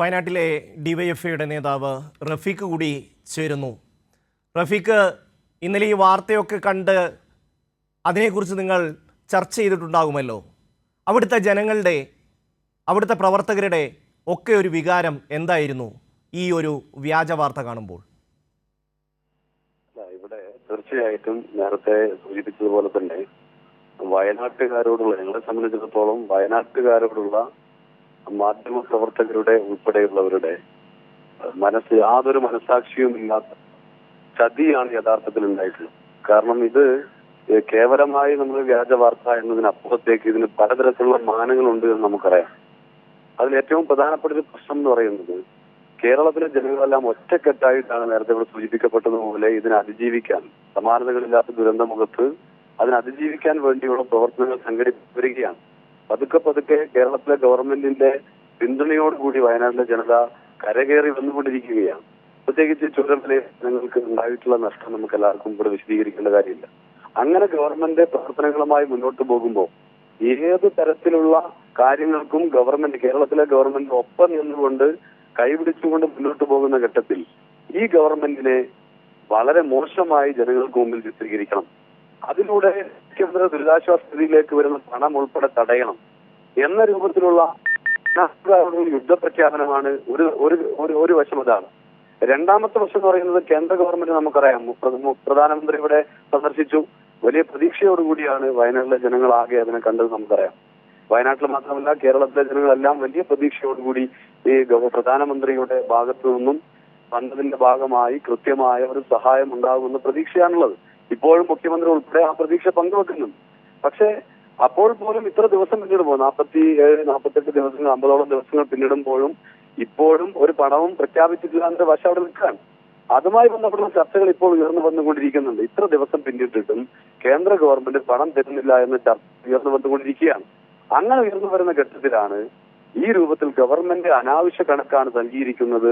വയനാട്ടിലെ ഡിവൈഎഫ്ഐയുടെ നേതാവ് റഫീഖ് കൂടി ചേരുന്നു. റഫീഖ് ഇന്നലെ ഈ വാർത്തയൊക്കെ കണ്ട് അതിനെക്കുറിച്ച് നിങ്ങൾ ചർച്ച ചെയ്തിട്ടുണ്ടാകുമല്ലോ. അവിടുത്തെ ജനങ്ങളുടെ അവിടുത്തെ പ്രവർത്തകരുടെ ഒക്കെ ഒരു വികാരം എന്തായിരുന്നു ഈ ഒരു വ്യാജ വാർത്ത കാണുമ്പോൾ? ഇവിടെ തീർച്ചയായിട്ടും നേരത്തെ സൂചിപ്പിച്ചതുപോലെ തന്നെ വയനാട്ടുകാരോടുള്ള ഞങ്ങളെ സംബന്ധിച്ചിടത്തോളം വയനാട്ടുകാരോടുള്ള മാധ്യമ പ്രവർത്തകരുടെ ഉൾപ്പെടെയുള്ളവരുടെ മനസ്സ് യാതൊരു മനസാക്ഷിയും ഇല്ലാത്ത ചതിയാണ് യഥാർത്ഥത്തിൽ ഉണ്ടായിട്ടുള്ളത്. കാരണം ഇത് കേവലമായി നമ്മൾ വ്യാജ വാർത്ത എന്നതിനപ്പുറത്തേക്ക് ഇതിന് പലതരത്തിലുള്ള മാനങ്ങളുണ്ട് എന്ന് നമുക്കറിയാം. അതിൽ ഏറ്റവും പ്രധാനപ്പെട്ട ഒരു പ്രശ്നം എന്ന് പറയുന്നത് കേരളത്തിലെ ജനങ്ങളെല്ലാം ഒറ്റക്കെട്ടായിട്ടാണ് നേരത്തെ ഇവിടെ സൂചിപ്പിക്കപ്പെട്ടതുപോലെ ഇതിനെ അതിജീവിക്കാൻ സമാനതകളില്ലാത്ത ദുരന്തമുഖത്ത് അതിനെ അതിജീവിക്കാൻ വേണ്ടിയുള്ള പ്രവർത്തനങ്ങൾ സംഘടിപ്പിച്ചു വരികയാണ്. പതുക്കെ പതുക്കെ കേരളത്തിലെ ഗവൺമെന്റിന്റെ പിന്തുണയോടുകൂടി വയനാട്ടിലെ ജനത കരകയറി വന്നുകൊണ്ടിരിക്കുകയാണ്. പ്രത്യേകിച്ച് ചുരത്തിലെ ജനങ്ങൾക്ക് ഉണ്ടായിട്ടുള്ള നഷ്ടം നമുക്ക് എല്ലാവർക്കും ഇവിടെ വിശദീകരിക്കേണ്ട കാര്യമില്ല. അങ്ങനെ ഗവൺമെന്റ് പ്രവർത്തനങ്ങളുമായി മുന്നോട്ട് പോകുമ്പോൾ ഏത് തരത്തിലുള്ള കാര്യങ്ങൾക്കും ഗവൺമെന്റ് കേരളത്തിലെ ഗവൺമെന്റ് ഒപ്പം നിന്നുകൊണ്ട് കൈപിടിച്ചുകൊണ്ട് മുന്നോട്ട് പോകുന്ന ഘട്ടത്തിൽ ഈ ഗവൺമെന്റിനെ വളരെ മോശമായി ജനങ്ങൾക്ക് മുമ്പിൽ ചിത്രീകരിക്കണം. അതിലൂടെ ദുരിതാശ്വാസ നിധിയിലേക്ക് വരുന്ന പണം ഉൾപ്പെടെ തടയണം. എന്ന രൂപത്തിലുള്ള യുദ്ധ യുദ്ധപ്രഖ്യാപനമാണ് ഒരു ഒരു ഒരു വശം അതാണ്. രണ്ടാമത്തെ വശം എന്ന് പറയുന്നത് കേന്ദ്ര ഗവൺമെന്റ് നമുക്കറിയാം. പ്ര- പ്രധാനമന്ത്രി ഇവിടെ സന്ദർശിച്ചു. വലിയ പ്രതീക്ഷയോടുകൂടിയാണ് വയനാട്ടിലെ ജനങ്ങൾ ആകെ അതിനെ കണ്ടത് നമുക്കറിയാം. വയനാട്ടിൽ മാത്രമല്ല കേരളത്തിലെ ജനങ്ങളെല്ലാം വലിയ പ്രതീക്ഷയോടുകൂടി ഈ പ്രധാനമന്ത്രിയുടെ ഭാഗത്തു നിന്നും വന്നതിന്റെ ഭാഗമായി കൃത്യമായ ഒരു സഹായം ഉണ്ടാകുമെന്ന പ്രതീക്ഷയാണുള്ളത്. ഇപ്പോഴും മുഖ്യമന്ത്രി ഉൾപ്പെടെ ആ പ്രതീക്ഷ പങ്കുവെക്കുന്നുണ്ട്. പക്ഷേ അപ്പോൾ പോലും ഇത്ര ദിവസം പിന്നിടുമ്പോൾ നാൽപ്പത്തി ഏഴ് നാൽപ്പത്തെട്ട് ദിവസങ്ങൾ അമ്പതോളം ദിവസങ്ങൾ പിന്നിടുമ്പോഴും ഇപ്പോഴും ഒരു പണവും പ്രഖ്യാപിച്ചിട്ടില്ല എന്നൊരു വശം അവിടെ നിൽക്കുകയാണ്. അതുമായി ബന്ധപ്പെട്ട ചർച്ചകൾ ഇപ്പോൾ ഉയർന്നു വന്നുകൊണ്ടിരിക്കുന്നുണ്ട്. ഇത്ര ദിവസം പിന്നിട്ടിട്ടും കേന്ദ്ര ഗവൺമെന്റ് പണം തരുന്നില്ല എന്ന ചർച്ച ഉയർന്നു വന്നുകൊണ്ടിരിക്കുകയാണ്. അങ്ങനെ ഉയർന്നു വരുന്ന ഘട്ടത്തിലാണ് ഈ രൂപത്തിൽ ഗവൺമെന്റ് അനാവശ്യ കണക്കാണ് നൽകിയിരിക്കുന്നത്.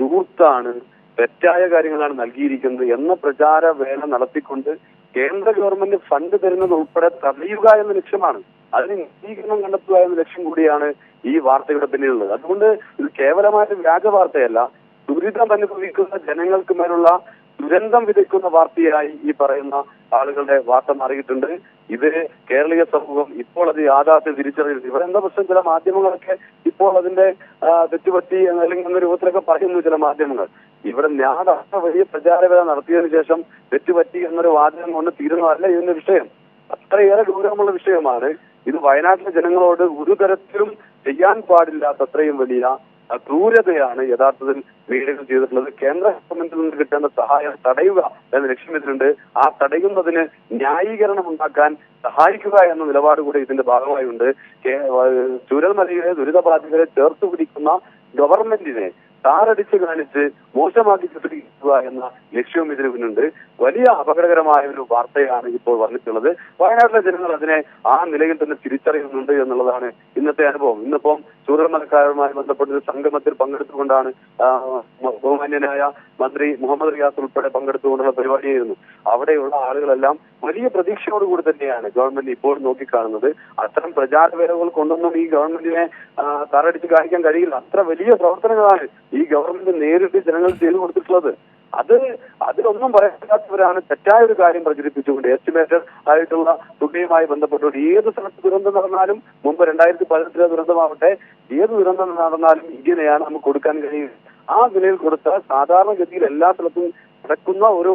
ദൂർത്താണ് തെറ്റായ കാര്യങ്ങളാണ് നൽകിയിരിക്കുന്നത് എന്ന പ്രചാര വേല നടത്തിക്കൊണ്ട് കേന്ദ്ര ഗവൺമെന്റ് ഫണ്ട് തരുന്നത് ഉൾപ്പെടെ തടയുക എന്ന ലക്ഷ്യമാണ്. അതിന് നീതീകരണം കണ്ടെത്തുക എന്ന ലക്ഷ്യം കൂടിയാണ് ഈ വാർത്തയുടെ പിന്നിലുള്ളത്. അതുകൊണ്ട് ഇത് കേവലമായ വ്യാജ വാർത്തയല്ല. ദുരിതം അനുഭവിക്കുന്ന ജനങ്ങൾക്ക് മേലുള്ള ദുരന്തം വിതയ്ക്കുന്ന പാർട്ടിയായി ഈ പറയുന്ന ആളുകളുടെ വാർത്ത മാറിയിട്ടുണ്ട്. ഇത് കേരളീയ സമൂഹം ഇപ്പോൾ അത് യാഥാർത്ഥ്യം തിരിച്ചറിയുന്നു ഇവരെന്താ പ്രശ്നം? ചില മാധ്യമങ്ങളൊക്കെ ഇപ്പോൾ അതിന്റെ തെറ്റുപറ്റി അല്ലെങ്കിൽ എന്ന രൂപത്തിലൊക്കെ പറയുന്നു ചില മാധ്യമങ്ങൾ. ഇവിടെ ഞാൻ അത്ര വലിയ പ്രചാരവേല നടത്തിയതിനു ശേഷം തെറ്റുപറ്റി എന്നൊരു വാചകം കൊണ്ട് തീരുന്നതല്ല ഇതിന്റെ വിഷയം. അത്രയേറെ ഗൗരവമുള്ള വിഷയമാണ്. ഇത് വയനാട്ടിലെ ജനങ്ങളോട് ഒരു തരത്തിലും ചെയ്യാൻ പാടില്ലാത്ത അത്രയും വലിയ ക്രൂരതയാണ് യഥാർത്ഥത്തിൽ വീടുകൾ ചെയ്തിട്ടുള്ളത്. കേന്ദ്ര ഗവൺമെന്റിൽ നിന്ന് കിട്ടേണ്ട സഹായം തടയുക എന്ന ലക്ഷ്യമിട്ടുണ്ട് ആ തടയുന്നതിന് ന്യായീകരണം ഉണ്ടാക്കാൻ സഹായിക്കുക എന്ന നിലപാട് കൂടി ഇതിന്റെ ഭാഗമായുണ്ട്. ചുരൽമലയിലെ ദുരിതബാധിതരെ ചേർത്ത് പിടിക്കുന്ന ഗവൺമെന്റിനെ താറടിച്ച് കാണിച്ച് മോശമാക്കി ചിത്രീകരിക്കുക എന്ന ലക്ഷ്യവും ഇതിന് പിന്നുണ്ട് വലിയ അപകടകരമായ ഒരു വാർത്തയാണ് ഇപ്പോൾ വന്നിട്ടുള്ളത്. വയനാട്ടിലെ ജനങ്ങൾ അതിനെ ആ നിലയിൽ തന്നെ തിരിച്ചറിയുന്നുണ്ട് എന്നുള്ളതാണ് ഇന്നത്തെ അനുഭവം. ഇന്നിപ്പം ചൂരൽമലക്കാരുമായി ബന്ധപ്പെട്ട ഒരു സംഗമത്തിൽ പങ്കെടുത്തുകൊണ്ടാണ് ബഹുമാന്യനായ മന്ത്രി മുഹമ്മദ് റിയാസ് ഉൾപ്പെടെ പങ്കെടുത്തുകൊണ്ടുള്ള പരിപാടിയായിരുന്നു. അവിടെയുള്ള ആളുകളെല്ലാം വലിയ പ്രതീക്ഷയോടുകൂടി തന്നെയാണ് ഗവൺമെന്റ് ഇപ്പോൾ നോക്കിക്കാണുന്നത്. അത്തരം പ്രചാരവേലകൾ കൊണ്ടൊന്നും ഈ ഗവൺമെന്റിനെ തറടിച്ച് കാണിക്കാൻ കഴിയില്ല. അത്ര വലിയ പ്രവർത്തനങ്ങളാണ് ഈ ഗവൺമെന്റ് നേരിട്ട് ജനങ്ങൾ ചെയ്തു കൊടുത്തിട്ടുള്ളത്. അത് അതിലൊന്നും പറയാത്തവരാണ് തെറ്റായ ഒരു കാര്യം പ്രചരിപ്പിച്ചുകൊണ്ട് എസ്റ്റിമേറ്റഡ് ആയിട്ടുള്ള തുകയുമായി ബന്ധപ്പെട്ടുകൊണ്ട് ഏത് സ്ഥലത്ത് ദുരന്തം നടന്നാലും മുമ്പ് രണ്ടായിരത്തി പതിനെട്ടിലെ ദുരന്തമാവട്ടെ ഏത് ദുരന്തം നടന്നാലും ഇങ്ങനെയാണ് നമുക്ക് കൊടുക്കാൻ കഴിയുക. ആ നിലയിൽ കൊടുത്ത സാധാരണഗതിയിൽ എല്ലാ സ്ഥലത്തും നടക്കുന്ന ഒരു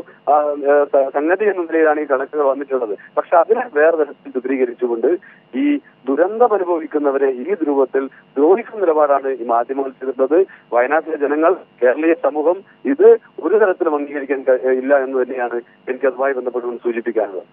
സംഗതി എന്ന നിലയിലാണ് ഈ കണക്കുകൾ വന്നിട്ടുള്ളത്. പക്ഷെ അതിനെ വേറെ തരത്തിൽ ചിത്രീകരിച്ചുകൊണ്ട് ഈ ദുരന്തം അനുഭവിക്കുന്നവരെ ഈ രൂപത്തിൽ ദ്രോഹിക്കുന്ന നിലപാടാണ് ഈ മാധ്യമങ്ങൾ ചെയ്തിട്ടുള്ളത് വയനാട്ടിലെ ജനങ്ങൾ കേരളീയ സമൂഹം ഇത് ഒരു തരത്തിലും അംഗീകരിക്കാൻ ഇല്ല എന്ന് തന്നെയാണ് എനിക്ക് അതുമായി ബന്ധപ്പെട്ടുകൊണ്ട് സൂചിപ്പിക്കാനുള്ളത്.